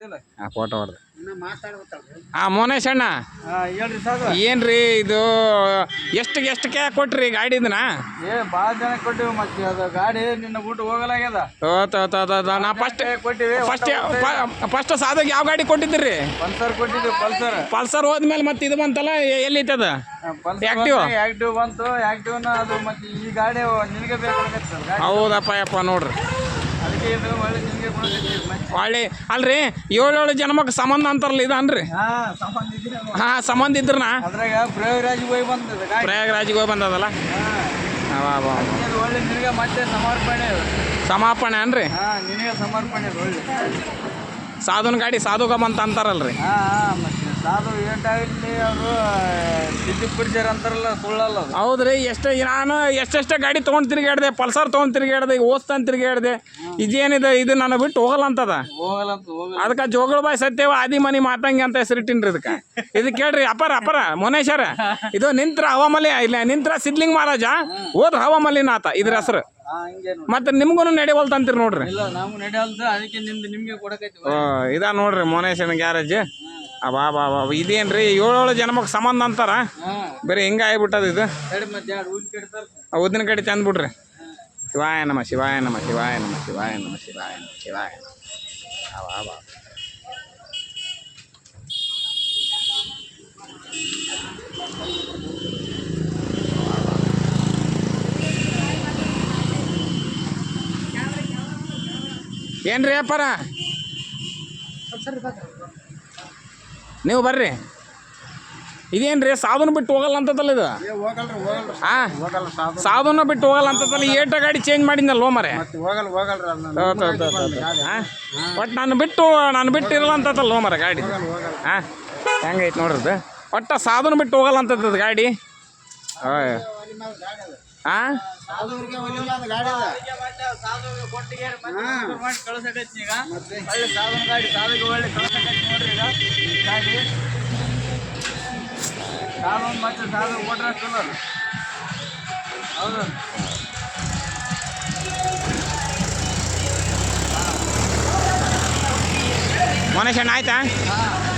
ಹಾಂ ಫೋಟೋ ಹೊಡೆದು. ಹಾಂ ಮೋನೇಶ್ ಅಣ್ಣ. ಹೇಳ್ರಿ ಏನ್ರಿ ಇದು ಎಷ್ಟು ಎಷ್ಟಕ್ಕೆ ಕೊಟ್ರಿ ಗಾಡಿದನ ಏ ಭಾಳ ಜನ ಕೊಟ್ಟಿವಿ ಮತ್ತೆ ಅದು ಗಾಡಿ ನಿನ್ನ ಊಟ ಹೋಗಲಾಗ್ಯದ. ತ ತ ತ ತ, ನಾ ಫಸ್ಟ್ ಕೊಟ್ಟಿವಿ ಫಸ್ಟ್ ಫಸ್ಟ್ ಸಾದಾಗ ಯಾವ ಗಾಡಿ ಕೊಟ್ಟಿದ್ರಿ ಪಲ್ಸರ್ ಕೊಟ್ಟಿದ್ವಿ ಪಲ್ಸರ್. ಪಲ್ಸರ್ ಹೋದ್ಮೇಲೆ ಮತ್ತೆ ಇದು ಬಂತಲ್ಲ ಎ- ಎಲ್ಲಿತ್ತದ? Pulsar Active? ಆಕ್ಟಿವ್ ಬಂತು ಆಕ್ಟಿವ್ನ ಅದು ಮತ್ತೆ ಈ ಗಾಡಿ ನಿನಗೆ ಬೇಕಾಗತ್ತೆ ಗಾಡಿ. ಹೌದಪ್ಪ ಯಪ್ಪ ನೋಡ್ರಿ. ಒಳ್ಳೆ ಅಲ್ರಿ ಏಳೇಳು ಜನ್ಮಕ್ಕೆ ಸಂಬಂಧ ಅಂತಾರಲ್ಲ ಇದನ್ರಿ? ಹಾಂ ಸಂಬಂಧ ಇದ್ದೀರ ಹಾಂ ಸಂಬಂಧ ಇದ್ರನ? ಪ್ರಯಾಗರಾಜಿಗೆ ಹೋಗಿ ಬಂದದಲ್ಲ? ಸಮರ್ಪಣೆ ಸಮರ್ಪಣೆ ಸಮರ್ಪಣೆ ಅನ್ರಿ ಸಮರ್ಪಣೆ ಸಾಧುನ ಗಾಡಿ ಸಾಧುಗಮ್ ಅಂತ ಅಂತಾರಲ್ರಿ ಸಾಧು ಏಟಾಗಲಿ ಅವರು ಸಿದ್ದಿ ಪಿಡ್ಜರ್ ಅಂತಾರಲ್ಲ ಸುಳ್ಳಲ್ಲ ಅದು. ಹೌದ್ರಿ ಎಷ್ಟು ನಾನು ಎಷ್ಟೆಷ್ಟೇ ಗಾಡಿ ತೊಗೊಂಡು ತಿರುಗಾಡ್ದೆ ಪಲ್ಸರ್ ತೊಗೊಂಡು ತಿರುಗಾಡ್ದೆ ಓದ್ತಾನೆ ತಿರುಗಾಡ್ದೆ ಇದೇನಿದೆ ಇದು ನನ್ನ ಬಿಟ್ಟು ಹೋಗಲ್ಲ ಅಂತದ? ಹೋಗಲ್ಲ ಅಂತ ಹೋಗಲ್ಲ. ಅದಕ್ಕೆ ಜೋಗಳಬಾಯಿ ಸತ್ಯವ ಆದಿ ಮನಿ ಮಾತಂಗೆ ಅಂತ ಹೆಸರಿಟ್ಟಿನ್ರಿ ಇದಕ್ಕೆ. ಇದು ಕೇಳ್ರಿ ಅಪರ ಅಪರ ಮೊನೇಶರ ಇದು ನಿಂತ್ರ ಹವಾಮಲಿ ಇಲ್ಲ ನಿಂತ್ರ ಸಿದ್ಲಿಂಗ್ ಮಹಾರಾಜ ಓದ್ರ ಹವಾಮಲಿನಾಥ ಇದ್ರ ಹೆಸರು. ಹಾಂ ಹಂಗೆ ನೋಡಿ ಮತ್ತೆ ನಿಮ್ಗೂ ಅಂತೀರಿ ನೋಡ್ರಿ. ಇಲ್ಲ ನಾವು ನಡೆಯಲ್ದು ಅದಕ್ಕೆ ನಿಮ್ದು ನಿಮಗೆ ಕೊಡಕೈತಿ. ಇದಾ ನೋಡ್ರಿ ಮೋನೇಶನ ಗ್ಯಾರೇಜ್. ಬಾ ಬಾ ಬಾ ರೀ ಏಳೇಳು ಜನ್ಮಕ್ಕೆ ಸಂಬಂಧ ಅಂತಾರ? ಬರೀ ಹಿಂಗ ಆಗ್ಬಿಟ್ಟದ ಇದು? ಉದ್ದಿನ ಕಡೆ ತಂದು ಬಿಡ್ರಿ ಶಿವಾಯ ನಮ ಶಿವಾಯ ನಮ ಶಿವಾಯ ನಮ ಶಿವಾಯ ನಮ ಶಿವಾಯ ನಮ ಶಿವಾಯ ನಮ. ಅಬಾ ಬಾ ಏನ್ರಿ ಅಪ್ಪಾರ ನೀವು ಬರ್ರಿ. ಇದೇನ್ರಿ ಸಾಧನ ಬಿಟ್ಟು ಹೋಗಲ್ಲ ಅಂತದಲ್ಲ ಇದು? ಹಾಂ ಸಾಧನ. ಬಿಟ್ಟು ಹೋಗಲ್ಲ ಅಂತದಲ್ಲ ಏಟ ಗಾಡಿ ಚೇಂಜ್ ಮಾಡಿದ್ನಲ್ಲ ಮರೆ ಮತ್ತೆ ಹೋಗಲ್ಲ ಹೋಗಲ್ರಿ ಅದನ್ನ ಒಟ್ಟು ನಾನು ಬಿಟ್ಟು ನಾನು ಬಿಟ್ಟು ಇರಲ್ಲ ಅಂತದಲ್ಲ ಮರ ಗಾಡಿ? ಹಾಂ ಹೆಂಗೈತೆ ನೋಡ್ರದ ಒಟ್ಟು ಸಾಧನ ಬಿಟ್ಟು ಹೋಗಲ್ಲ ಅಂತದ ಗಾಡಿ? ಹಾಂ. ಗಾಡಿ ಈಗ ಗಾಡಿ ಸಾಧನ ಮತ್ತೆ ಚಲೋ. ಹೌದು. ಮನುಷ್ಯಣ್ಣ ಆಯ್ತಾ? ಹಾಂ.